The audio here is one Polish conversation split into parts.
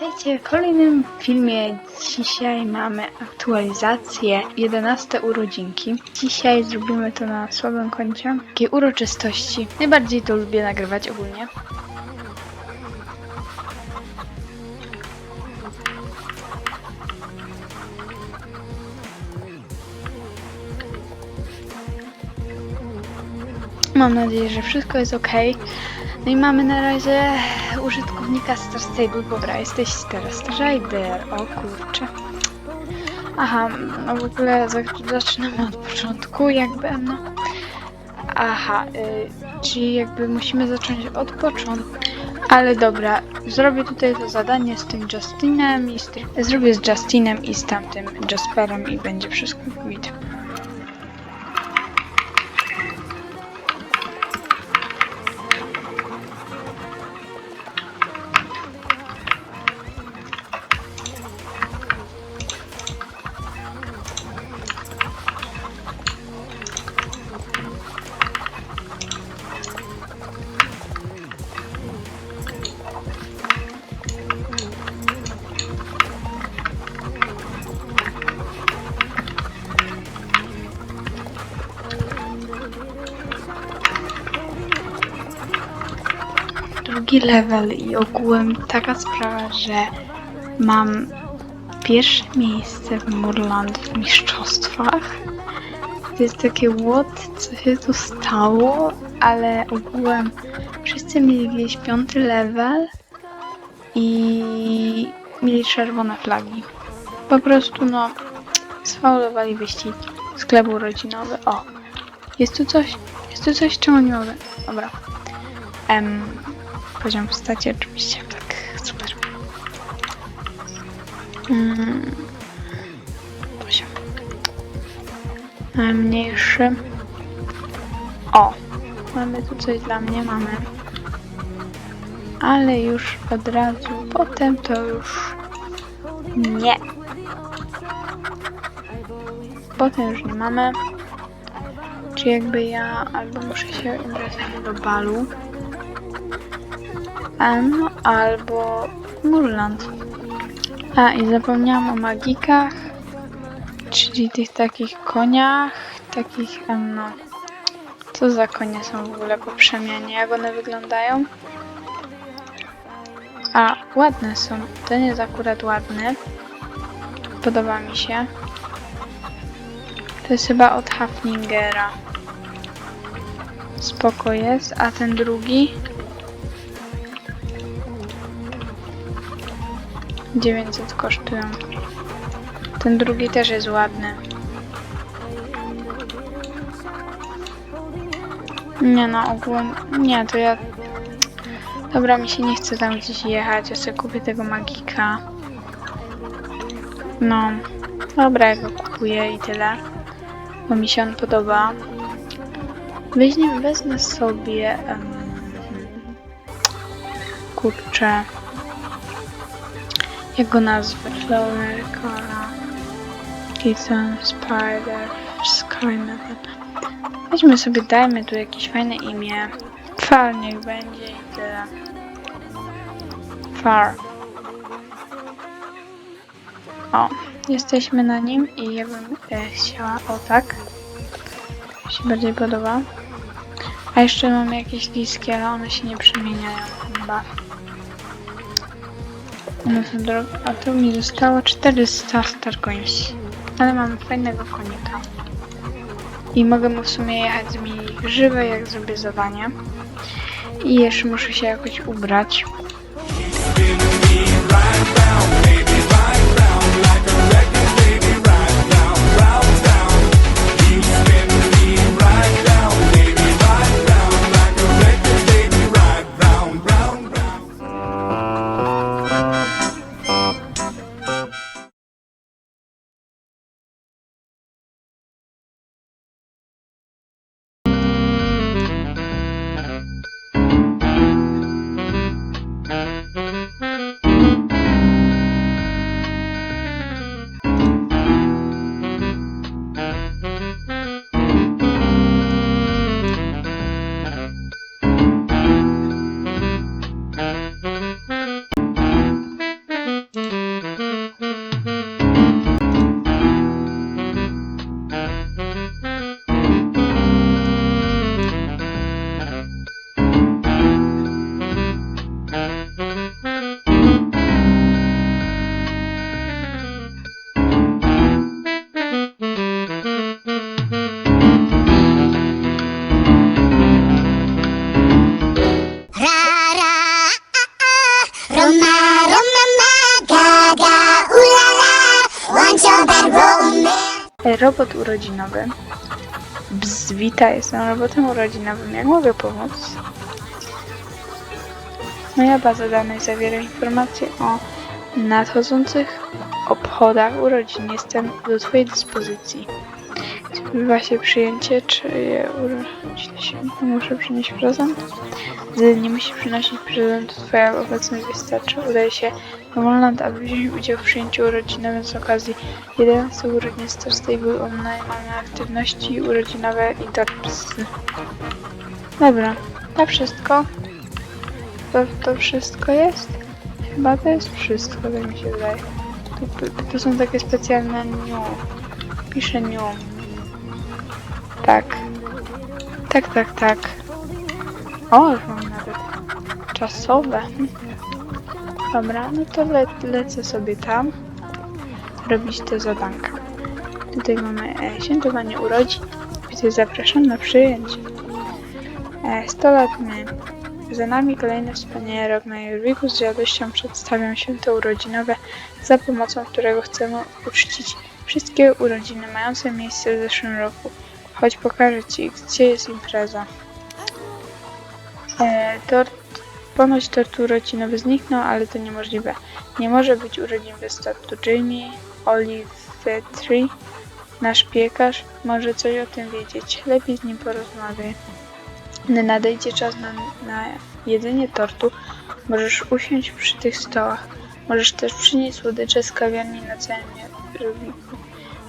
Witajcie w kolejnym filmie. Dzisiaj mamy aktualizację 11 urodzinki. Dzisiaj zrobimy to na słabym końcu. Takie uroczystości. Najbardziej to lubię nagrywać ogólnie. Mam nadzieję, że wszystko jest ok. No i mamy na razie użytkownika Star Stable. Dobra, jesteś teraz Rider. O kurczę. Aha, no w ogóle za- zaczynamy od początku, jakby, no. Aha, y, czyli jakby musimy zacząć od początku. Ale dobra, zrobię tutaj to zadanie z tym Justinem i z tym, zrobię z Justinem i z tamtym Jasperem i będzie wszystko git. Drugi level i ogółem taka sprawa, że mam pierwsze miejsce w Murland w mistrzostwach. To jest takie what, co się tu stało, ale ogółem wszyscy mieli gdzieś piąty level i mieli czerwone flagi. Po prostu no sfaulowali wyścigi. Sklep urodzinowy. O, jest tu coś? Jest tu coś, czemu nie mogę? Dobra. Em, poziom postaci oczywiście, tak, super. Mm, poziom. E, Mniejszy. O, mamy tu coś dla mnie, mamy. Ale już od razu potem to już nie. Potem już nie mamy. Czy jakby ja albo muszę się ubrać do balu. M albo Murland. A i zapomniałam o magikach, czyli tych takich koniach, takich no. Co za konie są w ogóle po przemianie? Jak one wyglądają? A, ładne są. Ten jest akurat ładny. Podoba mi się. To jest chyba od Hafningera. Spoko jest, a ten drugi 900 kosztują. Ten drugi też jest ładny. Nie no, ogólnie... Nie, to ja... Dobra, mi się nie chce tam gdzieś jechać, ja sobie kupię tego magika. No, dobra, ja go kupuję i tyle. Bo mi się on podoba. Weźmie, wezmę sobie... em, kurczę... Jak go nazwać? Loner, Kara, Kitten, Spider, Skynet. Weźmy sobie, dajmy tu jakieś fajne imię. Far niech będzie i tyle. Far. O, jesteśmy na nim i ja bym e, chciała, o tak. Mi się bardziej podoba. A jeszcze mamy jakieś liski, ale one się nie przemieniają chyba. One są drogie. A tu mi zostało 400 star. Ale mam fajnego konika. I mogę mu w sumie jechać z mi żywe, jak zrobię zadanie. I jeszcze muszę się jakoś ubrać. Robot urodzinowy. Bzz, jestem robotem urodzinowym. Jak mogę pomóc? Moja baza danych zawiera informacje o nadchodzących obchodach urodzin. Jestem do Twojej dyspozycji. Odbywa się przyjęcie, czy je urodziny się muszę przynieść prezent? Gdy nie musi przynosić prezentu, Twoja obecność wystarczy. Udaje się Moreland, aby wziąć udział w przyjęciu urodzinowym z okazji 11 urodzin Star Stable Online. Mamy aktywności urodzinowe i torpsy. Dobra, to wszystko. To, to wszystko jest? Chyba to jest wszystko, tak mi się wydaje. To są takie specjalne new. Piszę new. Tak. Tak, tak, tak. O, już mam nawet czasowe. Dobra, no to le lecę sobie tam robić te zadanka. Tutaj mamy e, świętowanie urodzin. Widzę, zapraszam na przyjęcie. E, 100 lat my. Za nami kolejny wspaniały rok na Jurwiku. Z radością przedstawiam święto urodzinowe, za pomocą którego chcemy uczcić wszystkie urodziny mające miejsce w zeszłym roku. Chodź pokażę Ci, gdzie jest impreza. E, tort, ponoć tort urodzinowy zniknął, ale to niemożliwe. Nie może być urodzin bez tortu. Jamie Olive Tree, nasz piekarz, może coś o tym wiedzieć. Lepiej z nim porozmawiaj. Gdy nadejdzie czas na, na jedzenie tortu, możesz usiąść przy tych stołach. Możesz też przynieść słodycze z kawiarni na całym Rubiku.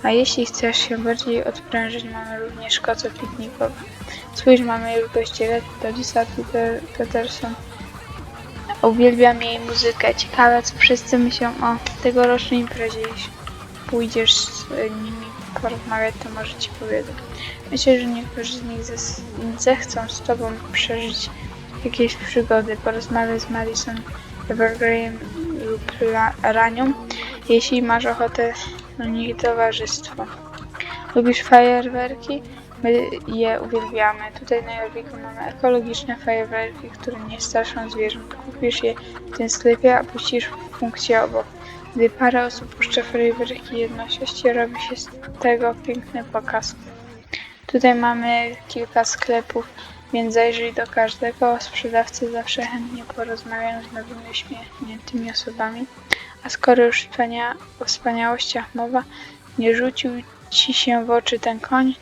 A jeśli chcesz się bardziej odprężyć, mamy również koce piknikowe. Spójrz, mamy już to Lisa Peter, Peterson. Uwielbiam jej muzykę. Ciekawe, co wszyscy myślą o tegorocznej imprezie. Jeśli pójdziesz z nimi porozmawiać, to może ci powiedzą. Myślę, że niektórzy z nich zechcą z tobą przeżyć jakieś przygody, porozmawiać z Madison Evergreen lub Ranią, jeśli masz ochotę na nich towarzystwo. Lubisz fajerwerki? My je uwielbiamy. Tutaj na Jorwiku mamy ekologiczne fajerwerki, które nie straszą zwierząt. Kupisz je w tym sklepie, a puścisz w punkcie obok. Gdy parę osób puszcza fajerwerki jednocześnie, robi się z tego piękny pokaz. Tutaj mamy kilka sklepów, więc zajrzyj do każdego. Sprzedawcy zawsze chętnie porozmawiają z nowymi uśmiechniętymi osobami. A skoro już wspania- o wspaniałościach mowa, nie rzucił ci się w oczy ten koń?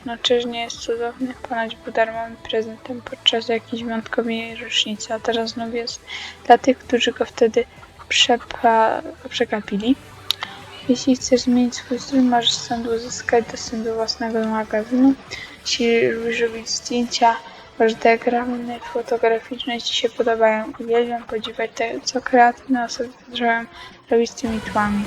Nie jest cudowny? Ponoć był darmowym prezentem podczas jakiejś wyjątkowej rocznicy, a teraz znów jest dla tych, którzy go wtedy przepa- przegapili. Jeśli chcesz zmienić swój styl, możesz stąd uzyskać dostęp do własnego magazynu. Jeśli lubisz robić zdjęcia, może diagramy fotograficzne Ci się podobają. Uwielbiam podziwiać te, co kreatywne osoby potrafią robić z tymi tłami.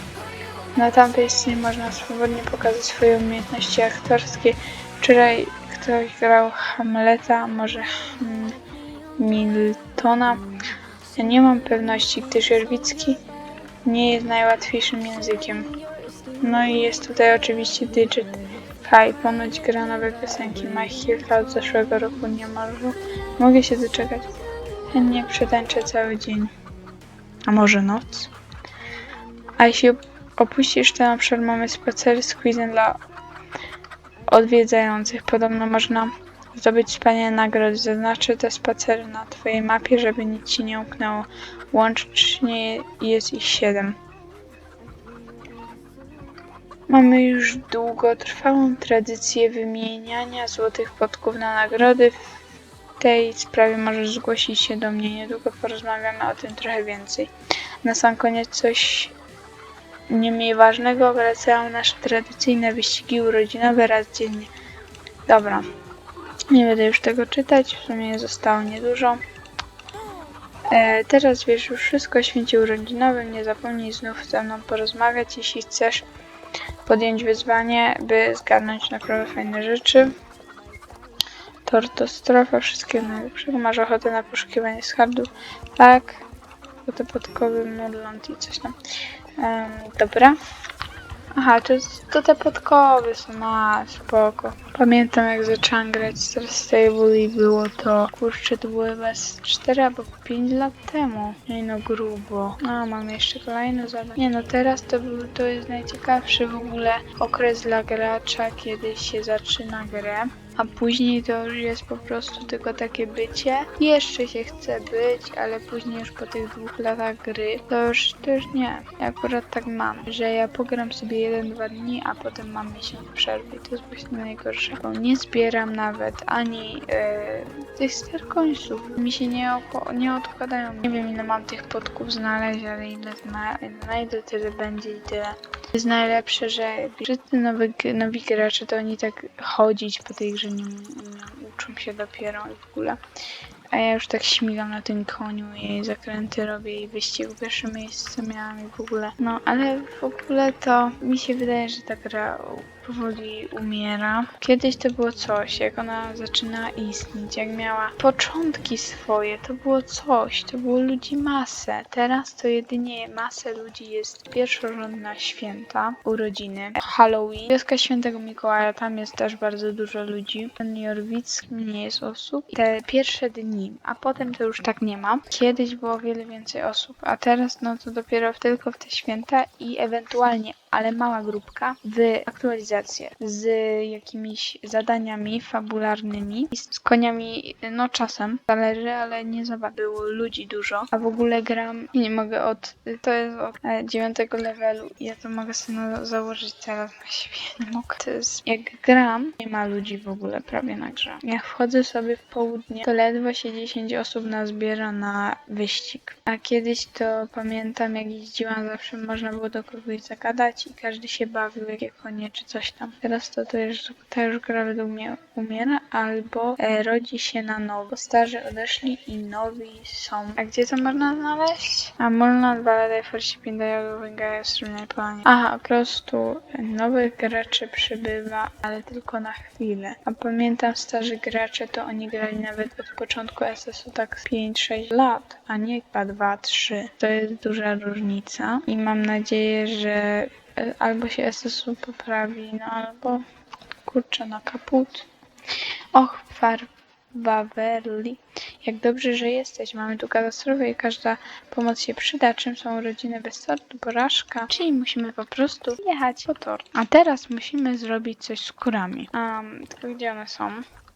Na tamtej scenie można swobodnie pokazać swoje umiejętności aktorskie. Wczoraj ktoś grał Hamleta, może Miltona. Ja nie mam pewności, gdyż Jorwicki nie jest najłatwiejszym językiem. No i jest tutaj oczywiście Digit Kai, ponoć gra nowe piosenki, ma kilka od zeszłego roku niemalże. Mogę się doczekać. Chętnie przetańczę cały dzień. A może noc? A jeśli opuścisz ten obszar, mamy spacery z quizem dla odwiedzających. Podobno można zdobyć wspaniałe nagrody. Zaznaczę te spacery na Twojej mapie, żeby nic Ci nie umknęło. Łącznie jest ich 7. Mamy już długotrwałą tradycję wymieniania złotych podków na nagrody. W tej sprawie możesz zgłosić się do mnie. Niedługo porozmawiamy o tym trochę więcej. Na sam koniec coś nie mniej ważnego. Wracają nasze tradycyjne wyścigi urodzinowe raz dziennie. Dobra. Nie będę już tego czytać. W sumie zostało niedużo. E, teraz wiesz już wszystko o święcie urodzinowym. Nie zapomnij znów ze mną porozmawiać, jeśli chcesz podjąć wyzwanie, by zgarnąć naprawdę fajne rzeczy. Tortostrofa, wszystkiego najlepszego. Masz ochotę na poszukiwanie skarbów? Tak. Foto podkowy, i coś tam. Em, dobra. Aha, to, to te podkowy są, a spoko. Pamiętam jak zaczęłam grać Star Stable i było to, kurczę, to było chyba z 4 albo 5 lat temu. Nie no, grubo. A, mam jeszcze kolejne zadanie. Nie no, teraz to, to jest najciekawszy w ogóle okres dla gracza, kiedy się zaczyna grę. A później to już jest po prostu tylko takie bycie. Jeszcze się chce być, ale później już po tych dwóch latach gry to już, to już nie. Ja akurat tak mam, że ja pogram sobie jeden, dwa dni, a potem mam miesiąc przerwy. I to jest właśnie najgorsze. Bo nie zbieram nawet ani e, tych sterkońców. Mi się nie, nie odkładają. Nie wiem ile mam tych podków znaleźć, ale ile zna- znajdę tyle będzie i tyle. Jest najlepsze, że wszyscy nowi, nowi gracze to oni tak chodzić po tej grze nie, nie uczą się dopiero i w ogóle. A ja już tak śmigam na tym koniu i zakręty robię i wyścig w pierwsze miejsce miałam i w ogóle. No ale w ogóle to mi się wydaje, że ta gra powoli umiera. Kiedyś to było coś, jak ona zaczyna istnieć, jak miała początki swoje, to było coś, to było ludzi masę. Teraz to jedynie masę ludzi jest pierwszorzędna święta, urodziny, Halloween, wioska świętego Mikołaja, tam jest też bardzo dużo ludzi. Ten Jorwicki nie jest osób. Te pierwsze dni, a potem to już tak nie ma. Kiedyś było wiele więcej osób, a teraz no to dopiero tylko w te święta i ewentualnie ale mała grupka w aktualizację z jakimiś zadaniami fabularnymi i z koniami, no czasem zależy, ale nie za. Było ludzi dużo, a w ogóle gram i nie mogę od, to jest od e, dziewiątego levelu ja to mogę sobie założyć teraz na siebie, nie mogę. To jest, jak gram, nie ma ludzi w ogóle prawie na grze. Jak wchodzę sobie w południe, to ledwo się 10 osób nazbiera na wyścig. A kiedyś to pamiętam, jak jeździłam, zawsze można było do kogoś zagadać i każdy się bawił, jakie konie czy coś tam. Teraz to, ta już gra według mnie umiera albo e, rodzi się na nowo. Starzy odeszli i nowi są. A gdzie to można znaleźć? A można dwa lata Forsi Pindajogu Węgaja Strumnej Polanie. Aha, po prostu nowych graczy przybywa, ale tylko na chwilę. A pamiętam starzy gracze, to oni grali nawet od początku SS-u tak 5-6 lat, a nie 2-3. To jest duża różnica i mam nadzieję, że albo się SSU poprawi, no albo kurczę na kaput. Och, Farwaverli. Jak dobrze, że jesteś. Mamy tu katastrofę i każda pomoc się przyda. Czym są rodziny bez tortu? Porażka. Czyli musimy po prostu jechać po tort. A teraz musimy zrobić coś z kurami. Um, tylko gdzie one są?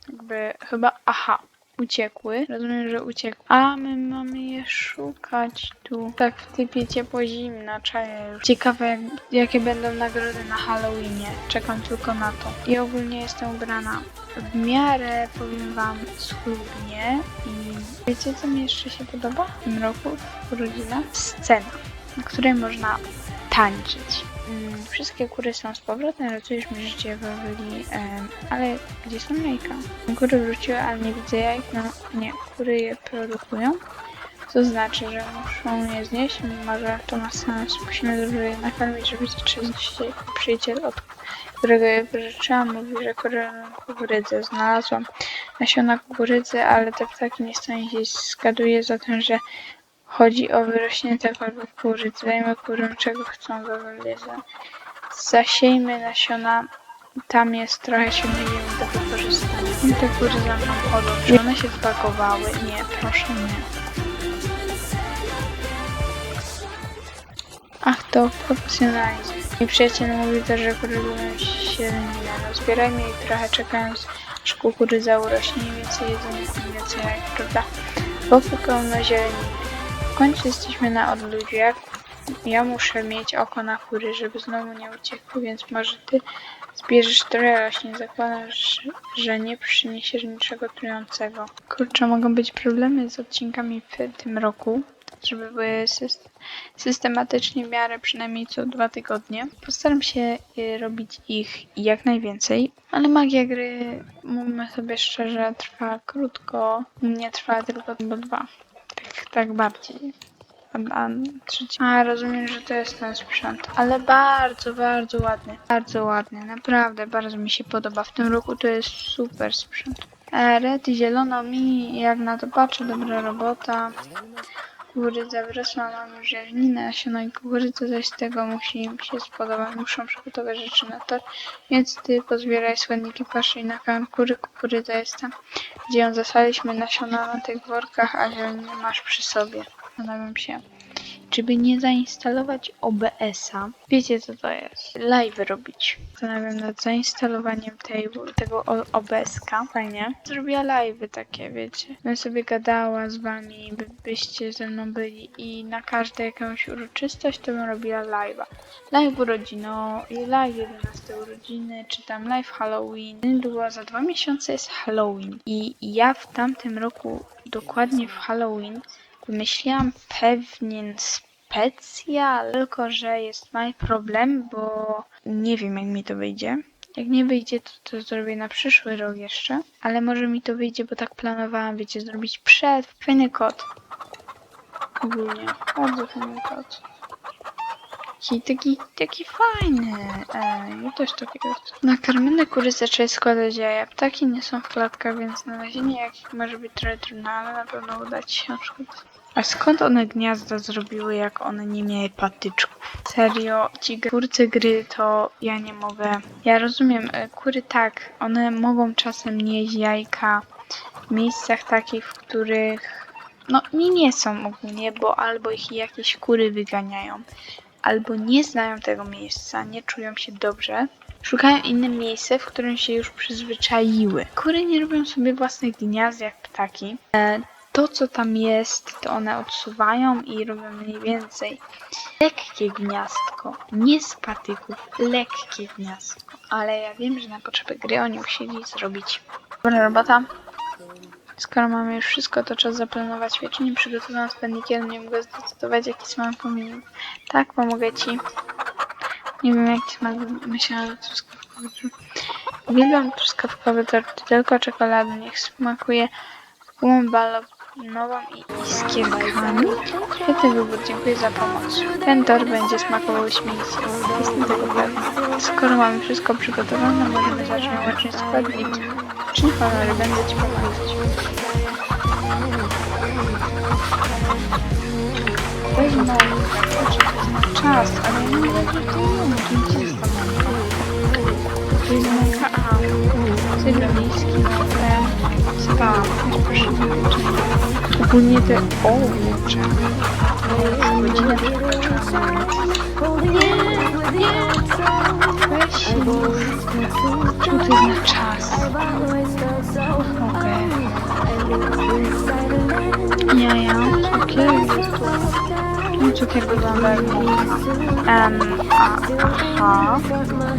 Jakby chyba... Aha. Uciekły. Rozumiem, że uciekły. A my mamy je szukać tu. Tak w typie ciepło zimno, czaję już. Ciekawe jak, jakie będą nagrody na Halloweenie. Czekam tylko na to. I ogólnie jestem ubrana w miarę, powiem wam, schludnie. I wiecie co mi jeszcze się podoba w tym roku? W urodzinach? Scena, na której można tańczyć. Mm, Wszystkie kury są z powrotem, ratujesz mi życie Waweli, em, ale gdzie są jajka? Kury wróciły, ale nie widzę jajek, no nie, kury je produkują. To znaczy, że muszą je znieść, mimo że to ma sens. Musimy dobrze je nakarmić, żeby się przyjaciel, od którego je wyżyczyłam. Mówi, że kury kukurydzę. Znalazłam nasiona kukurydzy, ale te ptaki nie ich jeść. Zgaduję zatem, że chodzi o wyrośnięte albo kukurydzy. Dajmy kurom czego chcą we wylizę. Zasiejmy nasiona. Tam jest trochę silnej ziemi do wykorzystania. I te kury za mną chodzą. Czy one się zbagowały? Nie, proszę nie. Ach, to profesjonalizm. Mój przyjaciel mówi też, że kury lubią sielenninę. No zbierajmy jej trochę, czekając, aż kukurydza urośnie i więcej jedzenia, więcej jajek, prawda? Wokół pełno zieleniny. W końcu jesteśmy na odludziu. Jak ja muszę mieć oko na kury, żeby znowu nie uciekły, więc może ty zbierzesz trochę roślin. Zakładam, że- że nie przyniesiesz niczego trującego. Kurczę, mogą być problemy z odcinkami w tym roku, żeby były syst- systematycznie w miarę przynajmniej co dwa tygodnie. Postaram się y, robić ich jak najwięcej, ale magia gry, mówmy sobie szczerze, trwa krótko. Nie trwa tylko dwa. Tak, bardziej. A, trzeci. a rozumiem, że to jest ten sprzęt. Ale bardzo, bardzo ładny. Bardzo ładny. Naprawdę bardzo mi się podoba. W tym roku to jest super sprzęt. E, Red zielono mi, jak na to patrzę, dobra robota. Kukurydza wyrosła, mamy już jarzninę, nasiona i kukurydza, zaś tego musi im się spodobać. Muszą przygotować rzeczy na tor, więc ty pozbieraj składniki paszy i nakarm kury. Kukurydza jest tam, gdzie ją zasłaliśmy nasiona na tych workach, a zieloninę masz przy sobie. Zastanawiam się, czy by nie zainstalować OBS-a. Wiecie co to jest? Live robić. Zastanawiam nad zainstalowaniem tej, tego OBS-ka. Fajnie. Zrobiła live takie, wiecie. Bym sobie gadała z wami, by, byście ze mną byli i na każdą jakąś uroczystość to bym robiła live'a. Live urodzino, i live 11 urodziny, czy tam live Halloween. Niedługo za dwa miesiące jest Halloween. I ja w tamtym roku, dokładnie w Halloween, wymyśliłam pewien specjal, tylko że jest mały problem, bo nie wiem jak mi to wyjdzie. Jak nie wyjdzie, to, to zrobię na przyszły rok jeszcze, ale może mi to wyjdzie, bo tak planowałam, wiecie, zrobić przed. Fajny kod. Ogólnie, bardzo fajny kod. Taki, taki, taki fajny. Ej, ja też takiego chcę. Nakarmione kury zaczęły składać jaja. Ptaki nie są w klatkach, więc znalezienie jakich może być trochę trudne, ale na pewno uda ci się na przykład. A skąd one gniazda zrobiły, jak one nie miały patyczków? Serio, ci twórcy gry to ja nie mogę. Ja rozumiem, e, kury tak, one mogą czasem nieść jajka w miejscach takich, w których no nie, nie są ogólnie, bo albo ich jakieś kury wyganiają, albo nie znają tego miejsca, nie czują się dobrze. Szukają innym miejsca, w którym się już przyzwyczaiły. Kury nie robią sobie własnych gniazd jak ptaki. E, to, co tam jest, to one odsuwają i robią mniej więcej lekkie gniazdko. Nie z patyków, lekkie gniazdko. Ale ja wiem, że na potrzeby gry oni musieli zrobić. Dobra robota. Skoro mamy już wszystko, to czas zaplanować świeczenie. Przygotowałam spędniki, ale nie mogę zdecydować, jaki smak powinien. Tak, pomogę ci. Nie wiem, jaki smak myślałam, że truskawkowy. Uwielbiam truskawkowe torty, tylko czekolady. Niech smakuje gumą i iskierkami. Świetny wybór, dziękuję za pomoc. Ten tort będzie smakował śmieci. Jestem tego pewna. Skoro mamy wszystko przygotowane, możemy zacząć łączyć składniki. Czyń honory, będę ci pomagać. Weź mam czas, ale nie wiem, jak to. Gdzie jest? Tu jest mapa A. Syberyjski, nowe. Spam. Proszę. Ogólnie te... O, kurczę. Godzina. Weź już. Czemu to na czas? Mogę. Tu. Czemu cukier wygląda jak um, Aha.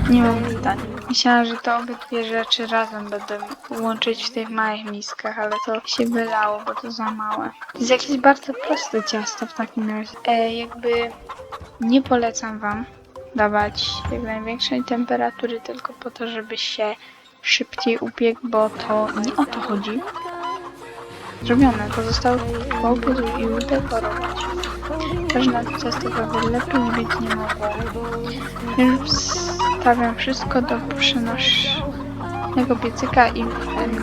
Nie mam pytań. Myślałam, że to obydwie rzeczy razem będę łączyć w tych małych miskach, ale to się wylało, bo to za małe. To jest jakieś bardzo proste ciasto w takim razie. E, jakby nie polecam wam dawać jak największej temperatury tylko po to, żeby się szybciej upiekł, bo to nie o to chodzi. Zrobione, pozostałe połknąć i udekorować. Ciasto prawie lepiej być nie mogło. Już wstawiam wszystko do przenośnego piecyka i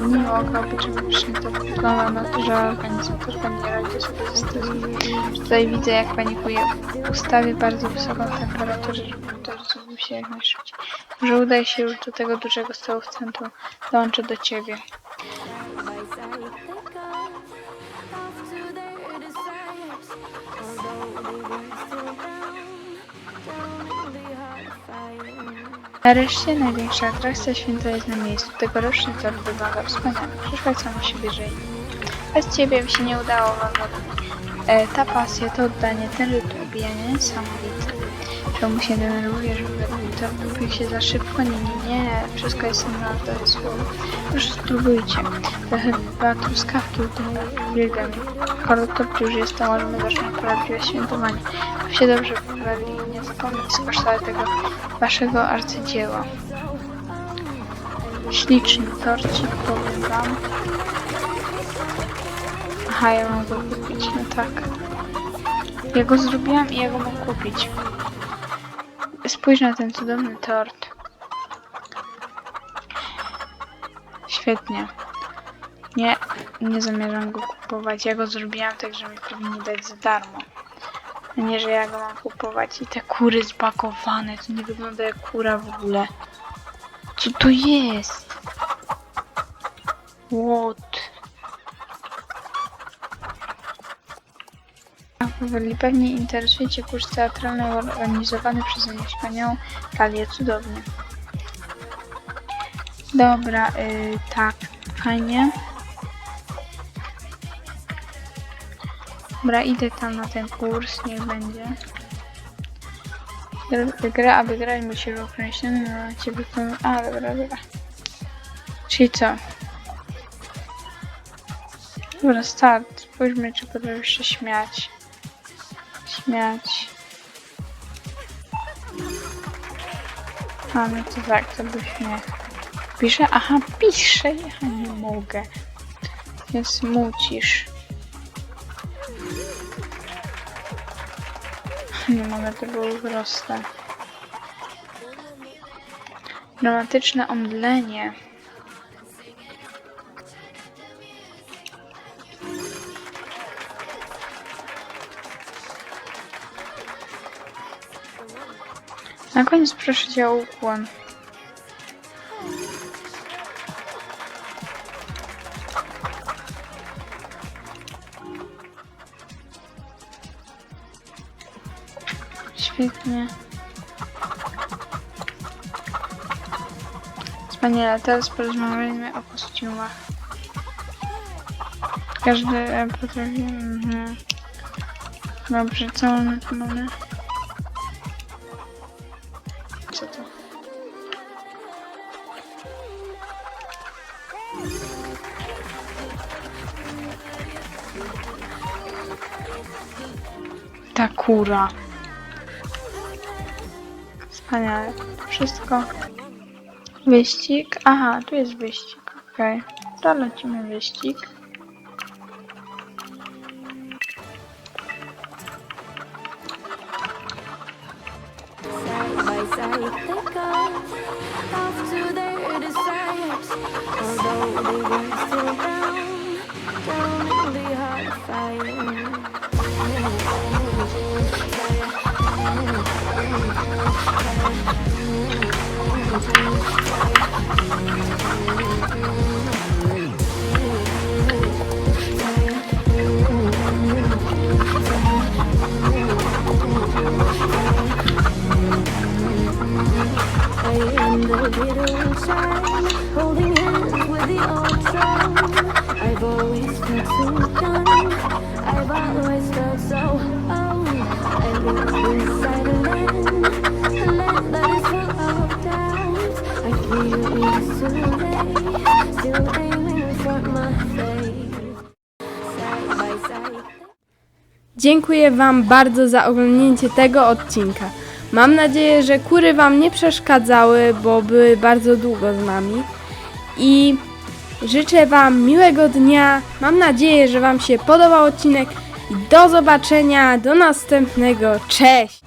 mimo oka opieczemy to wygląda na to, że organizator nie radzi sobie ze stresem. Tutaj widzę jak panikuje. Ustawię bardzo wysoką temperaturę, żeby to rozumie się jak najszybciej. Może uda się już do tego dużego stołu w centrum. Dołączę do ciebie. Nareszcie największa atrakcja święta jest na miejscu. Tegoroczny tor wygląda wspaniale. Przyszła sama siebie żyje. Bez ciebie mi się nie udało wam e, Ta pasja, to oddanie, ten rytm ubijania niesamowity. Czemu się denerwujesz, że to kupił się za szybko? Nie, nie, nie. Wszystko jest na to słowo. Proszę spróbujcie. To chyba truskawki uwielbiam. Skoro to już jest, to możemy zacząć prawdziwe świętowanie. By się dobrze pobawili i nie zapomnieć skosztować tego waszego arcydzieła. Śliczny torcik, powiem wam. Aha, ja mam go kupić, no tak. Ja go zrobiłam i ja go mam kupić. Spójrz na ten cudowny tort. Świetnie. Nie, nie zamierzam go kupować. Ja go zrobiłam tak, że mi powinni dać za darmo. A nie, że ja go mam kupować. I te kury zbagowane, to nie wygląda jak kura w ogóle. Co to jest? What? Powoli pewnie interesuje Cię kurs teatralny organizowany przez niewspaniałą Talię. Cudownie. Dobra, y, tak, fajnie. Dobra, idę tam na ten kurs, niech będzie. Gra- Gra, aby grać musi w określonym momencie wykonać... A, dobra, dobra. Czyli co? Dobra, start. Spójrzmy, czy potrafisz się śmiać. Śmiać. A, no to tak, to był śmiech. Pisze? Aha, pisze. Ja nie mogę. Się smucisz. Nie mogę, było proste. Dramatyczne omdlenie. Na koniec proszę cię o ukłon. Świetnie. Wspaniale, teraz porozmawiajmy o kostiumach. Każdy e, potrafi... Mhm. Dobrze, co mamy tu mamy? Co to? Ta kura. Wspaniale. Wszystko. Wyścig. Aha, tu jest wyścig. Okej. To lecimy wyścig. Although they were still down, down in the of fire. Holding hands with the old soul. I've always felt so Dziękuję Wam bardzo za oglądnięcie tego odcinka. Mam nadzieję, że kury Wam nie przeszkadzały, bo były bardzo długo z nami. I życzę Wam miłego dnia. Mam nadzieję, że Wam się podobał odcinek. I do zobaczenia, do następnego. Cześć!